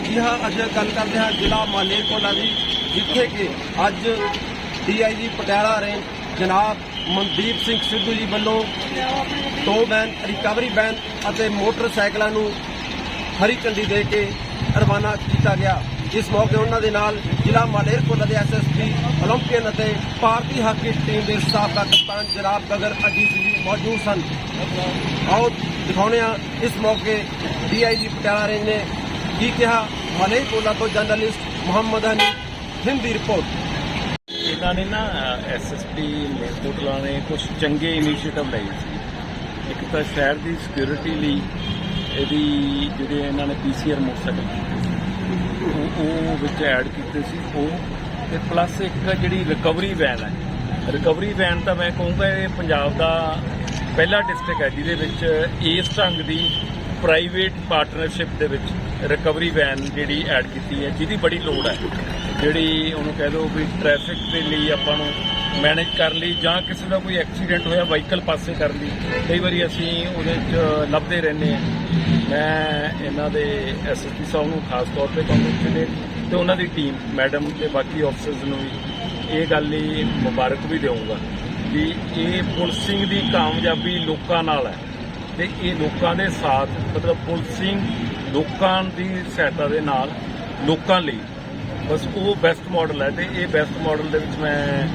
ਜੀ ਹਾਂ ਅਸੀਂ ਗੱਲ ਕਰਦੇ ਹਾਂ ਜ਼ਿਲ੍ਹਾ ਮਾਲੇਕੋਲਾ ਦੀ, ਜਿੱਥੇ ਕਿ ਅੱਜ ਡੀਆਈਜੀ ਪਟਿਆਲਾ ਰੇਂਜ ਜਨਾਬ ਮਨਦੀਪ ਸਿੰਘ ਸਿੱਧੂ ਜੀ ਵੱਲੋਂ ਦੋ ਬੈਨ ਰਿਕਵਰੀ ਬੈਨ ਅਤੇ ਮੋਟਰਸਾਈਕਲਾਂ ਨੂੰ ਹਰੀ ਝੰਡੀ ਦੇ ਕੇ ਰਵਾਨਾ ਕੀਤਾ ਗਿਆ। ਇਸ ਮੌਕੇ ਉਹਨਾਂ ਦੇ ਨਾਲ ਜ਼ਿਲ੍ਹਾ ਮਾਲੇਰਕੋਟਲਾ ਦੇ ਐਸਐਸਪੀ 올림픽ਨ ਅਤੇ ਭਾਰਤੀ ਹਾਕੀ ਟੀਮ ਦੇ ਸਾਬਕਾ ਕਪਤਾਨ ਜਨਾਬ ਗਗਰ ਅਜੀਤ ਜੀ ਮੌਜੂਦ ਸਨ। ਆਓ ਦਿਖਾਉਣੇ ਆ ਇਸ ਮੌਕੇ ਡੀਆਈਜੀ ਪਟਿਆਲਾ ਰੇਂਜ ਨੇ ਕੀ ਕਿਹਾ? ਮਾਲੇਰਕੋਟਲਾ ਤੋਂ ਜਰਨਲਿਸਟ ਮੁਹੰਮਦ ਹਨੀ ਹਿੰਦੀ ਰਿਪੋਰਟ। ਇਹਨਾਂ ਨੇ ਨਾ ਐਸਐਸਪੀ ਮਲੇਰਕੋਟਲਾ ਨੇ ਕੁਝ ਚੰਗੇ ਇਨੀਸ਼ੀਏਟਿਵ ਲਏ ਸੀ। ਇੱਕ ਤਾਂ ਸ਼ਹਿਰ ਦੀ ਸਿਕਿਉਰਿਟੀ ਲਈ ਇਹਦੀ ਜਿਹੜੇ ਇਹਨਾਂ ਨੇ ਪੀਸੀਆਰ ਮੋਟਰਸਾਈਕਲ ਕੀਤੇ ਸੀ, ਉਹ ਉਹ ਵਿੱਚ ਐਡ ਕੀਤੇ ਸੀ, ਉਹ ਤੇ ਪਲੱਸ ਇੱਕ ਜਿਹੜੀ ਰਿਕਵਰੀ ਵੈਨ ਹੈ। ਰਿਕਵਰੀ ਵੈਨ ਤਾਂ ਮੈਂ ਕਹੂੰਗਾ ਇਹ ਪੰਜਾਬ ਦਾ ਪਹਿਲਾ ਡਿਸਟ੍ਰਿਕਟ ਹੈ, ਜਿਹਦੇ ਵਿੱਚ ਇਸ ਢੰਗ ਦੀ ਪ੍ਰਾਈਵੇਟ ਪਾਰਟਨਰਸ਼ਿਪ ਦੇ ਵਿੱਚ ਰਿਕਵਰੀ ਵੈਨ ਜਿਹੜੀ ਐਡ ਕੀਤੀ ਹੈ, ਜਿਹਦੀ ਬੜੀ ਲੋੜ ਹੈ। ਜਿਹੜੀ ਉਹਨੂੰ ਕਹਿ ਦਿਓ ਵੀ ਟ੍ਰੈਫਿਕ ਦੇ ਲਈ ਆਪਾਂ ਨੂੰ ਮੈਨੇਜ ਕਰਨ ਲਈ ਜਾਂ ਕਿਸੇ ਦਾ ਕੋਈ ਐਕਸੀਡੈਂਟ ਹੋਇਆ ਵਹੀਕਲ ਪਾਸੇ ਕਰਨ ਲਈ। ਕਈ ਵਾਰੀ ਅਸੀਂ ਉਹਦੇ 'ਚ ਲੱਭਦੇ ਰਹਿੰਦੇ ਹਾਂ। ਮੈਂ ਇਹਨਾਂ ਦੇ ਐਸਐਸਪੀ ਸਾਹਿਬ ਨੂੰ ਖਾਸ ਤੌਰ ਤੇ ਕੰਗ੍ਰੈਚੁਲੇਟ ਤੇ ਉਹਨਾਂ ਦੀ ਟੀਮ ਮੈਡਮ ਤੇ ਬਾਕੀ ਆਫਸਰਸ ਨੂੰ ਵੀ ਇਹ ਗੱਲ ਲਈ ਮੁਬਾਰਕ ਵੀ ਦੇਵਾਂਗਾ ਵੀ ਇਹ ਪੁਲਿਸਿੰਗ ਦੀ ਕਾਮਯਾਬੀ ਲੋਕਾਂ ਨਾਲ ਹੈ। ਤੇ ਇਹ ਲੋਕਾਂ ਦੇ ਸਾਥ, ਮਤਲਬ ਪੁਲਿਸਿੰਗ ਲੋਕਾਂ ਦੀ ਸਹਾਇਤਾ ਦੇ ਨਾਲ ਲੋਕਾਂ ਲਈ ਬਸ ਉਹ ਬੈਸਟ ਮਾਡਲ ਹੈ ਤੇ ਇਹ ਬੈਸਟ ਮਾਡਲ ਦੇ ਵਿੱਚ ਮੈਂ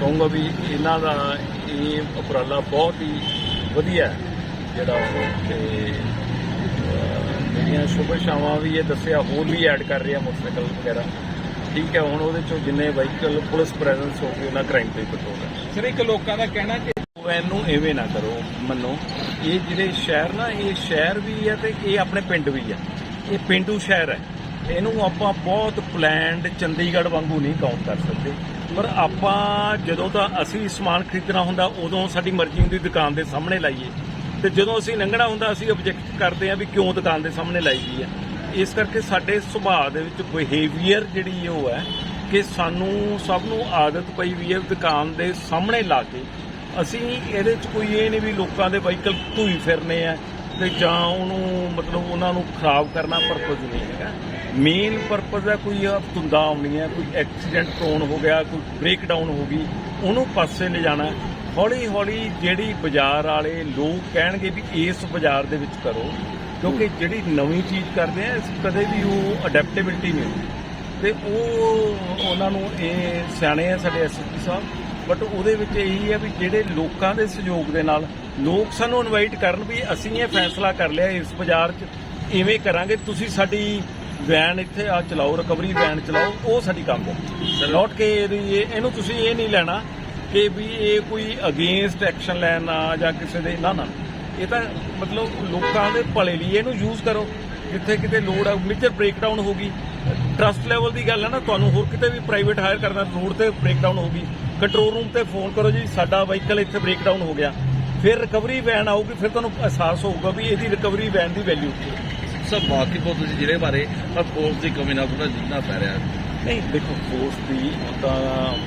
ਕਹੂੰਗਾ ਵੀ ਇਹਨਾਂ ਦਾ ਇਹ ਉਪਰਾਲਾ ਬਹੁਤ ਹੀ ਵਧੀਆ ਹੈ ਜਿਹੜਾ ਉਹ ਤੇ ਅਹ, ਮੇਰੀਆਂ ਸ਼ੁਭ ਸ਼ਾਵਾਂ ਵੀ ਇਹ ਦੱਸਿਆ ਹੋਰ ਵੀ ਐਡ ਕਰ ਰਹੇ ਮੋਟਰਸਾਈਕਲ ਵਗੈਰਾ। ਠੀਕ ਹੈ ਹੁਣ ਉਹਦੇ ਚੋਂ ਜਿੰਨੇ ਵਹੀਕਲ ਪੁਲਿਸ ਪ੍ਰੈਜ਼ੈਂਸ ਹੋ ਗਈ ਉਹਨਾਂ ਕ੍ਰਾਈਮ ਤੇ ਕੰਟਰੋਲ ਹੈ ਸਰ ਇੱਕ ਲੋਕਾਂ ਦਾ ਕਹਿਣਾ ਕਿ ਇਹਨੂੰ ਐਵੇਂ ਨਾ ਕਰੋ ਮੰਨੋ। ਇਹ ਜਿਹੜੇ ਸ਼ਹਿਰ ਨਾ, ਇਹ ਸ਼ਹਿਰ ਵੀ ਹੈ ਤੇ ਇਹ ਆਪਣੇ ਪਿੰਡ ਵੀ ਹੈ ਇਹ ਪਿੰਡੂ ਸ਼ਹਿਰ ਹੈ ਇਹਨੂੰ ਆਪਾਂ ਬਹੁਤ ਪਲੈਨਡ ਚੰਡੀਗੜ੍ਹ ਵਾਂਗੂ ਨਹੀਂ ਕਾਊਂਟ ਕਰ ਸਕਦੇ। ਪਰ ਆਪਾਂ ਜਦੋਂ ਤਾਂ ਅਸੀਂ ਸਮਾਨ ਖਰੀਦਣਾ ਹੁੰਦਾ, ਉਦੋਂ ਸਾਡੀ ਮਰਜ਼ੀ ਹੁੰਦੀ ਦੁਕਾਨ ਦੇ ਸਾਹਮਣੇ ਲਾਈਏ। ਤੇ ਜਦੋਂ ਅਸੀਂ ਲੰਘਣਾ ਹੁੰਦਾ, ਅਸੀਂ ਆਬਜੈਕਟ ਕਰਦੇ ਆ ਵੀ ਕਿਉਂ ਦੁਕਾਨ ਦੇ ਸਾਹਮਣੇ ਲਾਈ ਗਈ ਹੈ ਇਸ ਕਰਕੇ ਸਾਡੇ ਸੁਭਾਅ ਦੇ ਵਿੱਚ ਬਿਹੇਵੀਅਰ ਜਿਹੜੀ ਉਹ ਹੈ ਕਿ ਸਾਨੂੰ ਸਭ ਨੂੰ ਆਦਤ ਪਈ ਵੀ ਹੈ ਦੁਕਾਨ ਦੇ ਸਾਹਮਣੇ ਲਾ ਕੇ ਅਸੀਂ ਇਹਦੇ 'ਚ ਕੋਈ ਇਹ ਨਹੀਂ ਵੀ ਲੋਕਾਂ ਦੇ ਵਹੀਕਲ ਧੂਈ ਫਿਰਨੇ ਆ ਤੇ ਜਾਂ ਉਹਨੂੰ ਮਤਲਬ ਉਹਨਾਂ ਨੂੰ ਖਰਾਬ ਕਰਨਾ ਪਰਪਸ ਨਹੀਂ ਹੈਗਾ। ਮੇਨ ਪਰਪਸ ਹੈ ਕੋਈ ਧੁੰਦਾ ਆਉਣੀ ਹੈ ਕੋਈ ਐਕਸੀਡੈਂਟ ਪ੍ਰੋਨ ਹੋ ਗਿਆ ਕੋਈ ਬ੍ਰੇਕ ਡਾਊਨ ਹੋ ਗਈ ਉਹਨੂੰ ਪਾਸੇ ਲਿਜਾਣਾ। ਹੌਲੀ ਹੌਲੀ ਜਿਹੜੀ ਬਾਜ਼ਾਰ ਵਾਲੇ ਲੋਕ ਕਹਿਣਗੇ ਵੀ ਇਸ ਬਾਜ਼ਾਰ ਦੇ ਵਿੱਚ ਕਰੋ ਕਿਉਂਕਿ ਜਿਹੜੀ ਨਵੀਂ ਚੀਜ਼ ਕਰਦੇ ਆ ਇਸ ਕਦੇ ਵੀ ਉਹ ਅਡੈਪਟੇਬਿਲਟੀ ਨਹੀਂ ਹੁੰਦੀ। ਤੇ ਉਹ ਉਹਨਾਂ ਨੂੰ ਇਹ ਸਿਆਣੇ ਆ ਸਾਡੇ ਐਸਪੀ ਸਾਹਿਬ ਬਟ ਉਹਦੇ ਵਿੱਚ ਇਹੀ ਹੈ ਵੀ ਜਿਹੜੇ ਲੋਕਾਂ ਦੇ ਸਹਿਯੋਗ ਦੇ ਨਾਲ ਲੋਕ ਸਾਨੂੰ ਇਨਵਾਈਟ ਕਰਨ ਵੀ ਅਸੀਂ ਇਹ ਫੈਸਲਾ ਕਰ ਲਿਆ ਇਸ ਬਾਜ਼ਾਰ 'ਚ ਇਵੇਂ ਕਰਾਂਗੇ ਤੁਸੀਂ ਸਾਡੀ ਵੈਨ ਇੱਥੇ ਆ ਚਲਾਓ ਰਿਕਵਰੀ ਵੈਨ ਚਲਾਓ ਉਹ ਸਾਡੀ ਕੰਮ ਹੈ। ਨੋਟ ਕਿ ਇਹਨੂੰ ਤੁਸੀਂ ਇਹ ਨਹੀਂ ਲੈਣਾ ਕਿ ਵੀ ਇਹ ਕੋਈ ਅਗੇਂਸਟ ਐਕਸ਼ਨ ਲੈਣਾ ਜਾਂ ਕਿਸੇ ਦੇ ਨਾ ਨਾ। ਇਹ ਤਾਂ ਮਤਲਬ ਲੋਕਾਂ ਦੇ ਭਲੇ ਲਈ ਇਹਨੂੰ ਯੂਜ਼ ਕਰੋ। ਜਿੱਥੇ ਕਿਤੇ ਲੋੜ ਆ ਮੇਜਰ ਬ੍ਰੇਕਡਾਊਨ ਹੋ ਗਈ। ਟਰਸਟ ਲੈਵਲ ਦੀ ਗੱਲ ਹੈ ਨਾ ਤੁਹਾਨੂੰ ਹੋਰ ਕਿਤੇ ਵੀ ਪ੍ਰਾਈਵੇਟ ਹਾਇਰ ਕਰਨਾ ਰੋਡ ਤੇ ਬ੍ਰੇਕਡਾਊਨ ਹੋ ਗਈ। ਕੰਟਰੋਲ ਰੂਮ ਤੇ ਫੋਨ ਕਰੋ ਜੀ ਸਾਡਾ ਵਹੀਕਲ ਇੱਥੇ ਬ੍ਰੇਕਡਾਊਨ ਹੋ ਗਿਆ। ਫਿਰ ਰਿਕਵਰੀ ਵੈਨ ਆਊਗੀ ਫਿਰ ਤੁਹਾਨੂੰ ਅਹਿਸਾਸ ਹੋਊਗਾ ਵੀ ਇਹਦੀ ਰਿਕਵਰੀ ਵੈਨ ਦੀ ਵੈਲਿਊ ਕੀ ਹੈ। ਸਭ ਬਾਕੀ ਬਹੁਤ ਤੁਸੀਂ ਜਿਹੜੇ ਬਾਰੇ ਪਰ ਫੋਰਸ ਦੀ ਕਮੀ ਨਾਲ ਥੋੜਾ ਜਿੰਨਾ ਪੈ ਰਿਹਾ। ਨਹੀਂ ਦੇਖੋ ਫੋਰਸ ਦੀ ਤਾਂ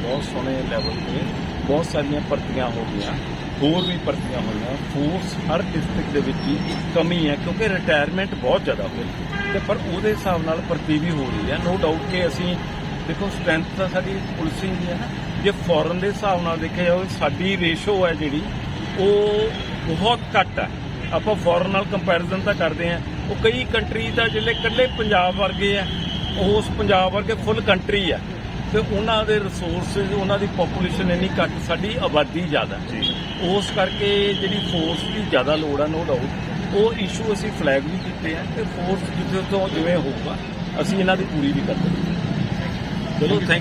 ਬਹੁਤ ਸੋਹਣੇ ਲੈਵਲ ਤੇ ਬਹੁਤ ਸਾਰੀਆਂ ਭਰਤੀਆਂ ਹੋ ਗਈਆਂ ਹੋਰ ਵੀ ਭਰਤੀਆਂ ਹੋਈਆਂ। ਫੋਰਸ ਹਰ ਡਿਸਟ੍ਰਿਕਟ ਦੇ ਵਿੱਚ ਹੀ ਕਮੀ ਹੈ ਕਿਉਂਕਿ ਰਿਟਾਇਰਮੈਂਟ ਬਹੁਤ ਜ਼ਿਆਦਾ ਹੋਈ। ਤੇ ਪਰ ਉਹਦੇ ਹਿਸਾਬ ਨਾਲ ਭਰਤੀ ਵੀ ਹੋ ਰਹੀ ਹੈ। ਨੋ ਡਾਊਟ ਕਿ ਅਸੀਂ ਦੇਖੋ ਸਟਰੈਂਥ ਤਾਂ ਸਾਡੀ ਪੁਲਿਸਿੰਗ ਦੀ ਹੈ ਨਾ। ਜੇ ਫੋਰਨ ਦੇ ਹਿਸਾਬ ਨਾਲ ਦੇਖਿਆ ਜਾਵੇ ਸਾਡੀ ਰੇਸ਼ੋ ਹੈ ਜਿਹੜੀ ਉਹ ਬਹੁਤ ਘੱਟ ਹੈ। ਆਪਾਂ ਫੋਰਨ ਨਾਲ ਕੰਪੈਰੀਜ਼ਨ ਤਾਂ ਕਰਦੇ ਆ ਉਹ ਕਈ ਕੰਟਰੀ ਦਾ ਜਿਹੜੇ ਇਕੱਲੇ ਪੰਜਾਬ ਵਰਗੇ ਆ ਉਸ ਪੰਜਾਬ ਵਰਗੇ ਫੁੱਲ ਕੰਟਰੀ ਆ। ਤੇ ਉਹਨਾਂ ਦੇ ਰਿਸੋਰਸਸ ਉਹਨਾਂ ਦੀ ਪੋਪੂਲੇਸ਼ਨ ਇੰਨੀ ਘੱਟ ਸਾਡੀ ਆਬਾਦੀ ਜ਼ਿਆਦਾ। ਉਸ ਕਰਕੇ ਜਿਹੜੀ ਫੋਰਸ ਦੀ ਜ਼ਿਆਦਾ ਲੋੜ ਆ ਨੋ ਡਾਊਟ ਉਹ ਇਸ਼ੂ ਅਸੀਂ ਫਲੈਗ ਵੀ ਕੀਤੇ ਆ। ਤੇ ਫੋਰਸ ਜਿੱਥੇ ਤੋਂ ਜਿਵੇਂ ਹੋਊਗਾ ਅਸੀਂ ਇਹਨਾਂ ਦੀ ਪੂਰੀ ਵੀ ਕਰਦੇ Thank you.